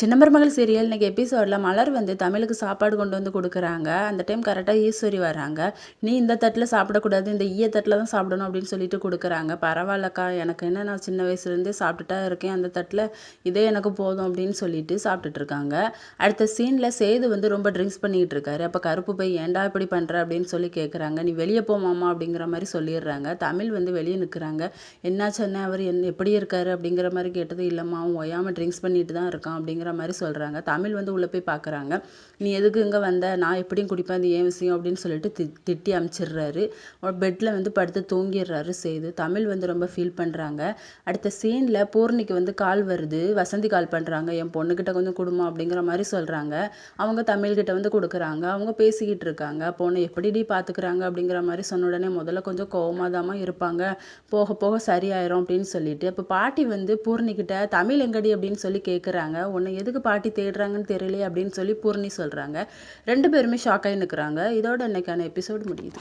சின்ன மருமகள் சீரியல் இன்னைக்கு எபிசோடில் மலர் வந்து தமிழுக்கு சாப்பாடு கொண்டு வந்து கொடுக்குறாங்க. அந்த டைம் கரெக்டாக ஈஸ்வரி வராங்க நீ இந்த தட்டில் சாப்பிடக்கூடாது இந்த ஈய தட்டில் தான் சாப்பிடணும் அப்படின்னு சொல்லிட்டு கொடுக்குறாங்க. பரவாயில்லக்கா எனக்கு என்ன நான் சின்ன வயசுலேருந்தே சாப்பிட்டுட்டா இருக்கேன். அந்த தட்டில் இதே எனக்கு போதும் அப்படின்னு சொல்லிட்டு சாப்பிட்டுட்டு இருக்காங்க. அடுத்த சீனில் சேது வந்து ரொம்ப ட்ரிங்க்ஸ் பண்ணிக்கிட்டு இருக்காரு. அப்போ கருப்பு போய் ஏன்டா இப்படி பண்ணுற அப்படின்னு சொல்லி கேட்குறாங்க நீ வெளியே போமாமா அப்படிங்கிற மாதிரி சொல்லிடுறாங்க. தமிழ் வந்து வெளியே நிற்கிறாங்க என்ன அவர் என்ன எப்படி இருக்காரு? அப்படிங்கிற மாதிரி கேட்டது இல்லைம்மா அவன் ஒயாமல் ட்ரிங்க்ஸ் பண்ணிட்டு தான் இருக்கான் அப்படிங்கிற மாதிரி சொல்கிறாங்க தமிழ் வந்து உள்ளே போய் பார்க்குறாங்க நீ எதுக்கு இங்கே வந்த? நான் எப்படியும் குடிப்பேன் அது ஏன் விஷயம் அப்படின்னு சொல்லிட்டு தி திட்டி அமிச்சிடுறாரு. பெட்டில் வந்து படுத்து தூங்கிடுறாரு செய்து. தமிழ் வந்து ரொம்ப ஃபீல் பண்ணுறாங்க அடுத்த சீனில் பூர்ணிக்கு வந்து கால் வருது. வசந்தி கால் பண்ணுறாங்க என் பொண்ணுக்கிட்ட கொஞ்சம் கொடுமா அப்படிங்கிற மாதிரி சொல்கிறாங்க அவங்க தமிழ்கிட்ட வந்து கொடுக்குறாங்க. அவங்க பேசிக்கிட்டு இருக்காங்க. பொண்ணு எப்படிடி பார்த்துக்கிறாங்க அப்படிங்கிற மாதிரி சொன்ன உடனே முதல்ல கொஞ்சம் கோவமாக இருப்பாங்க. போக போக சரியாயிரும் அப்படின்னு சொல்லிட்டு. அப்போ பாட்டி வந்து பூர்ணிக்கிட்ட தமிழ் எங்கடி அப்படின்னு சொல்லி கேட்குறாங்க உன்னை எதுக்கு பாட்டி தேடுறாங்கன்னு தெரியலையே அப்படின்னு சொல்லி பூர்ணி சொல்கிறாங்க ரெண்டு பேருமே ஷாக் நிற்கிறாங்க இதோட இன்னைக்கான எபிசோடு முடியுது.